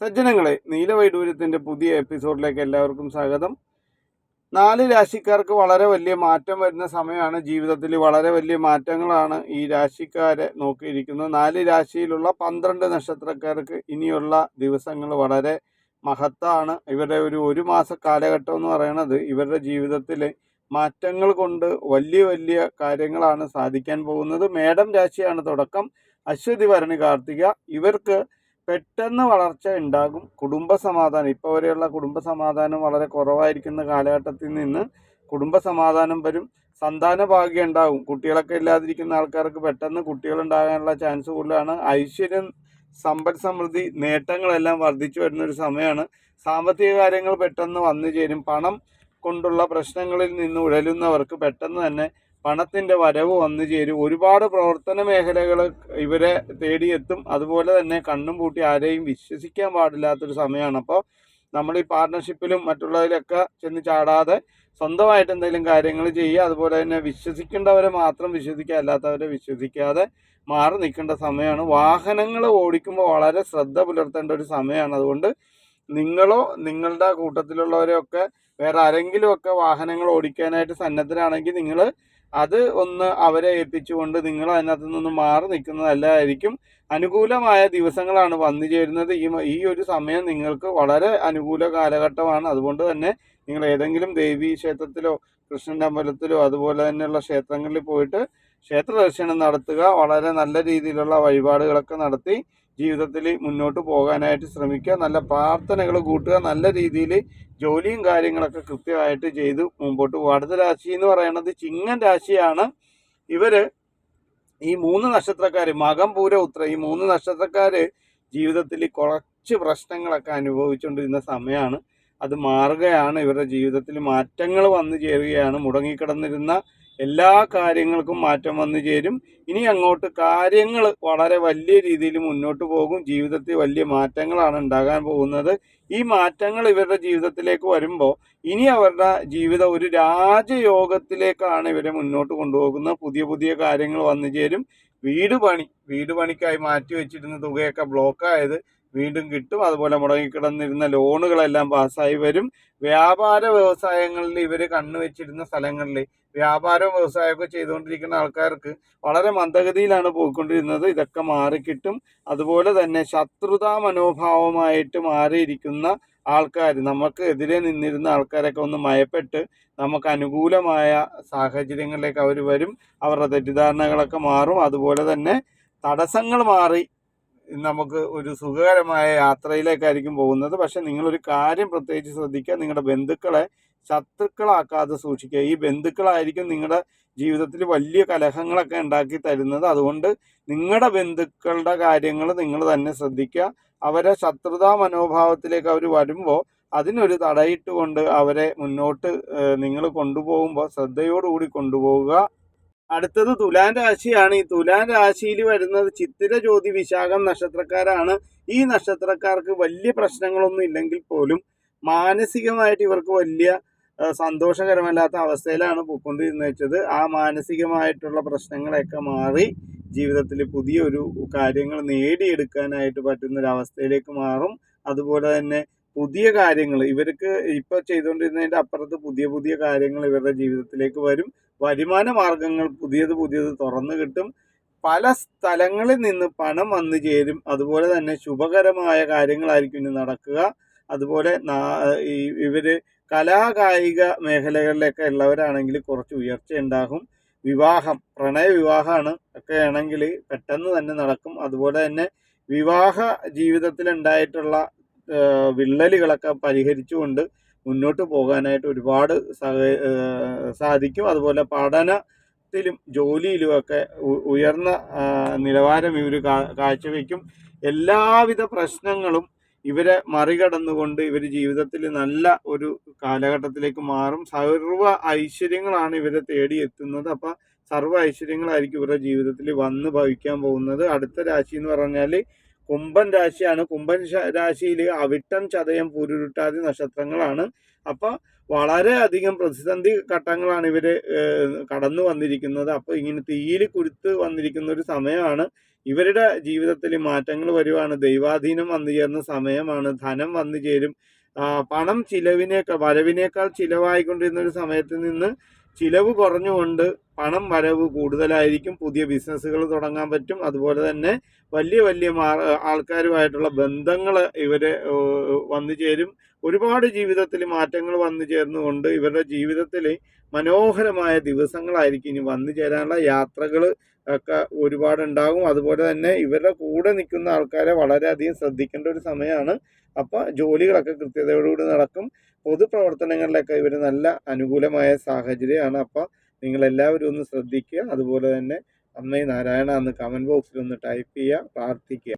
സജ്ജനങ്ങളെ നീലവൈഡൂര്യത്തിന്റെ പുതിയ എപ്പിസോഡിലേക്ക് എല്ലാവർക്കും സ്വാഗതം. നാല് രാശിക്കാർക്ക് വളരെ വലിയ മാറ്റം വരുന്ന സമയമാണ് ജീവിതത്തിൽ വളരെ വലിയ മാറ്റങ്ങളാണ് ഈ രാശിക്കാരെ നോക്കിയിരിക്കുന്നത്. നാല് രാശിയിലുള്ള പന്ത്രണ്ട് നക്ഷത്രക്കാർക്ക് ഇനിയുള്ള ദിവസങ്ങൾ വളരെ മഹത്താണ്. ഇവരുടെ ഒരു ഒരു മാസ കാലഘട്ടം എന്ന് പറയുന്നത് ഇവരുടെ ജീവിതത്തിൽ മാറ്റങ്ങൾ കൊണ്ട് വലിയ വലിയ കാര്യങ്ങളാണ് സാധിക്കാൻ പോകുന്നത്. മേടം രാശിയാണ് തുടക്കം. അശ്വതി ഭരണി കാർത്തിക. ഇവർക്ക് പെട്ടെന്ന് വളർച്ച ഉണ്ടാകും കുടുംബ സമാധാനം ഇപ്പോൾ വരെയുള്ള കുടുംബ സമാധാനം വളരെ കുറവായിരിക്കുന്ന കാലഘട്ടത്തിൽ നിന്ന് കുടുംബ സമാധാനം വരും. സന്താന ഭാഗ്യം ഉണ്ടാകും കുട്ടികളൊക്കെ ഇല്ലാതിരിക്കുന്ന ആൾക്കാർക്ക് പെട്ടെന്ന് കുട്ടികൾ ഉണ്ടാകാനുള്ള ചാൻസ് കൂടുതലാണ്. ഐശ്വര്യം സമ്പൽ സമൃദ്ധി നേട്ടങ്ങളെല്ലാം വർദ്ധിച്ചു വരുന്ന ഒരു സമയമാണ് സാമ്പത്തിക കാര്യങ്ങൾ പെട്ടെന്ന് വന്നു ചേരും. പണം കൊണ്ടുള്ള പ്രശ്നങ്ങളിൽ നിന്ന് ഉഴലുന്നവർക്ക് പെട്ടെന്ന് തന്നെ പണത്തിന്റെ വരവ് വന്നു ചേരും. ഒരുപാട് പ്രവർത്തന മേഖലകൾ ഇവരെ തേടിയെത്തും. അതുപോലെ തന്നെ കണ്ണും പൂട്ടി ആരെയും വിശ്വസിക്കാൻ പാടില്ലാത്തൊരു സമയമാണ്. അപ്പോൾ നമ്മൾ ഈ പാർട്ട്ണർഷിപ്പിലും മറ്റുള്ളതിലൊക്കെ ചെന്ന് ചാടാതെ സ്വന്തമായിട്ട് എന്തെങ്കിലും കാര്യങ്ങൾ ചെയ്യുക അതുപോലെ തന്നെ വിശ്വസിക്കേണ്ടവരെ മാത്രം വിശ്വസിക്കുക അല്ലാത്തവരെ വിശ്വസിക്കാതെ മാറി നിൽക്കേണ്ട സമയമാണ്. വാഹനങ്ങൾ ഓടിക്കുമ്പോൾ വളരെ ശ്രദ്ധ പുലർത്തേണ്ട ഒരു സമയമാണ്. അതുകൊണ്ട് നിങ്ങളോ നിങ്ങളുടെ കൂട്ടത്തിലുള്ളവരെയൊക്കെ വേറെ ആരെങ്കിലുമൊക്കെ വാഹനങ്ങൾ ഓടിക്കാനായിട്ട് സന്നദ്ധരാണെങ്കിൽ നിങ്ങൾ അത് ഒന്ന് അവരെ ഏൽപ്പിച്ചുകൊണ്ട് നിങ്ങൾ അതിനകത്ത് നിന്ന് മാറി നിൽക്കുന്നതല്ലായിരിക്കും. അനുകൂലമായ ദിവസങ്ങളാണ് വന്നു ചേരുന്നത്. ഈ ഈ ഒരു സമയം നിങ്ങൾക്ക് വളരെ അനുകൂല കാലഘട്ടമാണ്. അതുകൊണ്ട് തന്നെ നിങ്ങൾ ഏതെങ്കിലും ദേവീ ക്ഷേത്രത്തിലോ കൃഷ്ണന്റെ അമ്പലത്തിലോ അതുപോലെ തന്നെയുള്ള ക്ഷേത്രങ്ങളിൽ പോയിട്ട് ക്ഷേത്ര ദർശനം നടത്തുക. വളരെ നല്ല രീതിയിലുള്ള വഴിപാടുകളൊക്കെ നടത്തി ജീവിതത്തിൽ മുന്നോട്ട് പോകാനായിട്ട് ശ്രമിക്കുക നല്ല പ്രാർത്ഥനകൾ കൂട്ടുക നല്ല രീതിയിൽ ജോലിയും കാര്യങ്ങളൊക്കെ കൃത്യമായിട്ട് ചെയ്ത് മുമ്പോട്ട് പോകുക അടുത്ത രാശി എന്ന് പറയുന്നത് ചിങ്ങൻ രാശിയാണ്. ഇവർ ഈ മൂന്ന് നക്ഷത്രക്കാർ മകം പൂര ഉത്ര ഈ മൂന്ന് നക്ഷത്രക്കാർ ജീവിതത്തിൽ കുറച്ച് പ്രശ്നങ്ങളൊക്കെ അനുഭവിച്ചുകൊണ്ടിരുന്ന സമയമാണ്. അത് മാറുകയാണ്. ഇവരുടെ ജീവിതത്തിൽ മാറ്റങ്ങൾ വന്നു ചേരുകയാണ്. മുടങ്ങിക്കിടന്നിരുന്ന എല്ലാ കാര്യങ്ങൾക്കും മാറ്റം വന്നു ചേരും. ഇനി അങ്ങോട്ട് കാര്യങ്ങൾ വളരെ വലിയ രീതിയിൽ മുന്നോട്ട് പോകും. ജീവിതത്തിൽ വലിയ മാറ്റങ്ങളാണ് ഉണ്ടാകാൻ പോകുന്നത്. ഈ മാറ്റങ്ങൾ ഇവരുടെ ജീവിതത്തിലേക്ക് വരുമ്പോൾ ഇനി അവരുടെ ജീവിതം ഒരു രാജയോഗത്തിലേക്കാണ് ഇവരെ മുന്നോട്ട് കൊണ്ടുപോകുന്നത് പുതിയ പുതിയ കാര്യങ്ങൾ വന്നു ചേരും. വീട് പണി വീട് പണിക്കായി മാറ്റി വെച്ചിരുന്ന തുകയൊക്കെ ബ്ലോക്കായത് വീണ്ടും കിട്ടും. അതുപോലെ മുടങ്ങിക്കിടന്നിരുന്ന ലോണുകളെല്ലാം പാസ്സായി വരും. വ്യാപാര വ്യവസായങ്ങളിൽ ഇവർ കണ്ണുവെച്ചിരുന്ന സ്ഥലങ്ങളിൽ വ്യാപാരവും വ്യവസായമൊക്കെ ചെയ്തുകൊണ്ടിരിക്കുന്ന ആൾക്കാർക്ക് വളരെ മന്ദഗതിയിലാണ് പോയിക്കൊണ്ടിരുന്നത്. ഇതൊക്കെ മാറിക്കിട്ടും. അതുപോലെ തന്നെ ശത്രുതാ മനോഭാവമായിട്ട് മാറിയിരിക്കുന്ന ആൾക്കാർ നമുക്ക് എതിരെ നിന്നിരുന്ന ആൾക്കാരൊക്കെ ഒന്ന് മയപ്പെട്ട് നമുക്ക് അനുകൂലമായ സാഹചര്യങ്ങളിലേക്ക് അവർ വരും. അവരുടെ തെറ്റിദ്ധാരണകളൊക്കെ മാറും. അതുപോലെ തന്നെ തടസ്സങ്ങൾ മാറി നമുക്ക് ഒരു സുഖകരമായ യാത്രയിലേക്കായിരിക്കും പോകുന്നത്. പക്ഷെ നിങ്ങളൊരു കാര്യം പ്രത്യേകിച്ച് ശ്രദ്ധിക്കുക. നിങ്ങളുടെ ബന്ധുക്കളെ ശത്രുക്കളാക്കാതെ സൂക്ഷിക്കുക. ഈ ബന്ധുക്കളായിരിക്കും നിങ്ങളുടെ ജീവിതത്തിൽ വലിയ കലഹങ്ങളൊക്കെ ഉണ്ടാക്കി തരുന്നത്. അതുകൊണ്ട് നിങ്ങളുടെ ബന്ധുക്കളുടെ കാര്യങ്ങൾ നിങ്ങൾ തന്നെ ശ്രദ്ധിക്കുക. അവരെ ശത്രുതാ മനോഭാവത്തിലേക്ക് അവർ വരുമ്പോൾ അതിനൊരു തടയിട്ടുകൊണ്ട് അവരെ മുന്നോട്ട് നിങ്ങൾ കൊണ്ടുപോകുമ്പോൾ ശ്രദ്ധയോടുകൂടി കൊണ്ടുപോവുക. അടുത്തത് തുലാൻ രാശിയാണ്. ഈ തുലാൻ രാശിയിൽ വരുന്നത് ചിത്തിര ജ്യോതി വിശാഖം നക്ഷത്രക്കാരാണ്. ഈ നക്ഷത്രക്കാർക്ക് വലിയ പ്രശ്നങ്ങളൊന്നും ഇല്ലെങ്കിൽ പോലും മാനസികമായിട്ട് ഇവർക്ക് വലിയ സന്തോഷകരമല്ലാത്ത അവസ്ഥയിലാണ് പോയിക്കൊണ്ടിരുന്നത് വെച്ചത്. ആ മാനസികമായിട്ടുള്ള പ്രശ്നങ്ങളൊക്കെ മാറി ജീവിതത്തിൽ പുതിയൊരു കാര്യങ്ങൾ നേടിയെടുക്കാനായിട്ട് പറ്റുന്നൊരവസ്ഥയിലേക്ക് മാറും. അതുപോലെ തന്നെ പുതിയ കാര്യങ്ങൾ ഇവർക്ക് ഇപ്പോൾ ചെയ്തുകൊണ്ടിരുന്നതിന്റെ അപ്പുറത്ത് പുതിയ പുതിയ കാര്യങ്ങൾ ഇവരുടെ ജീവിതത്തിലേക്ക് വരും. വരുമാന മാർഗങ്ങൾ പുതിയത് പുതിയത് തുറന്നു കിട്ടും. പല സ്ഥലങ്ങളിൽ നിന്ന് പണം വന്നു ചേരും. അതുപോലെ തന്നെ ശുഭകരമായ കാര്യങ്ങളായിരിക്കും ഇനി നടക്കുക. അതുപോലെ ഈ ഇവർ കലാകായിക മേഖലകളിലൊക്കെ ഉള്ളവരാണെങ്കിൽ കുറച്ച് ഉയർച്ച ഉണ്ടാകും. വിവാഹം പ്രണയ വിവാഹമാണ് ഒക്കെ ആണെങ്കിൽ പെട്ടെന്ന് തന്നെ നടക്കും. അതുപോലെ തന്നെ വിവാഹ ജീവിതത്തിലുണ്ടായിട്ടുള്ള വിള്ളലുകളൊക്കെ പരിഹരിച്ചുകൊണ്ട് മുന്നോട്ട് പോകാനായിട്ട് ഒരുപാട് സാധിക്കും. അതുപോലെ പഠനത്തിലും ജോലിയിലുമൊക്കെ ഉയർന്ന നിലവാരം ഇവർ കാഴ്ചവെക്കും. എല്ലാവിധ പ്രശ്നങ്ങളും ഇവരെ മറികടന്നുകൊണ്ട് ഇവർ ജീവിതത്തിൽ നല്ല ഒരു കാലഘട്ടത്തിലേക്ക് മാറും. സർവ ഐശ്വര്യങ്ങളാണ് ഇവരെ തേടി എത്തുന്നത് അപ്പം സർവ ഐശ്വര്യങ്ങളായിരിക്കും ഇവരുടെ ജീവിതത്തിൽ വന്ന് ഭവിക്കാൻ പോകുന്നത്. അടുത്ത രാശി എന്ന് പറഞ്ഞാൽ കുംഭൻ രാശിയാണ്. കുംഭൻ രാശിയിൽ അവിട്ടം ചതയം പൂരുരുട്ടാതി നക്ഷത്രങ്ങളാണ്. അപ്പോൾ വളരെയധികം പ്രതിസന്ധി ഘട്ടങ്ങളാണ് ഇവർ കടന്നു വന്നിരിക്കുന്നത്. അപ്പോൾ ഇങ്ങനെ തീയിൽ കുരുത്ത് വന്നിരിക്കുന്ന ഒരു സമയമാണ്. ഇവരുടെ ജീവിതത്തിൽ മാറ്റങ്ങൾ വരുവാണ്. ദൈവാധീനം വന്നു ചേർന്ന സമയമാണ്. ധനം വന്നു ചേരും. പണം ചിലവിനേക്കാൾ വരവിനേക്കാൾ ചിലവായിക്കൊണ്ടിരുന്ന ഒരു സമയത്ത് നിന്ന് ചിലവ് കുറഞ്ഞുകൊണ്ട് പണം വരവ് കൂടുതലായിരിക്കും പുതിയ ബിസിനസ്സുകൾ തുടങ്ങാൻ പറ്റും. അതുപോലെ തന്നെ വലിയ വലിയ ആൾക്കാരുമായിട്ടുള്ള ബന്ധങ്ങൾ ഇവർ വന്നു ചേരും. ഒരുപാട് ജീവിതത്തിൽ മാറ്റങ്ങൾ വന്നു ചേർന്നുകൊണ്ട് ഇവരുടെ ജീവിതത്തിൽ മനോഹരമായ ദിവസങ്ങളായിരിക്കും ഇനി വന്നു ചേരാനുള്ള യാത്രകൾ ഒക്കെ ഒരുപാട് ഉണ്ടാകും അതുപോലെ തന്നെ ഇവരുടെ കൂടെ നിൽക്കുന്ന ആൾക്കാരെ വളരെയധികം ശ്രദ്ധിക്കേണ്ട ഒരു സമയമാണ്. അപ്പോൾ ജോലികളൊക്കെ കൃത്യതയോടുകൂടി നടക്കും. പൊതുപ്രവർത്തനങ്ങളിലൊക്കെ ഇവർ നല്ല അനുകൂലമായ സാഹചര്യമാണ്. അപ്പോൾ നിങ്ങളെല്ലാവരും ഒന്ന് ശ്രദ്ധിക്കുക. അതുപോലെ തന്നെ അമ്മേ നാരായണ എന്ന് കമന്റ് ബോക്സിൽ ഒന്ന് ടൈപ്പ് ചെയ്യുക പ്രാർത്ഥിക്കുക.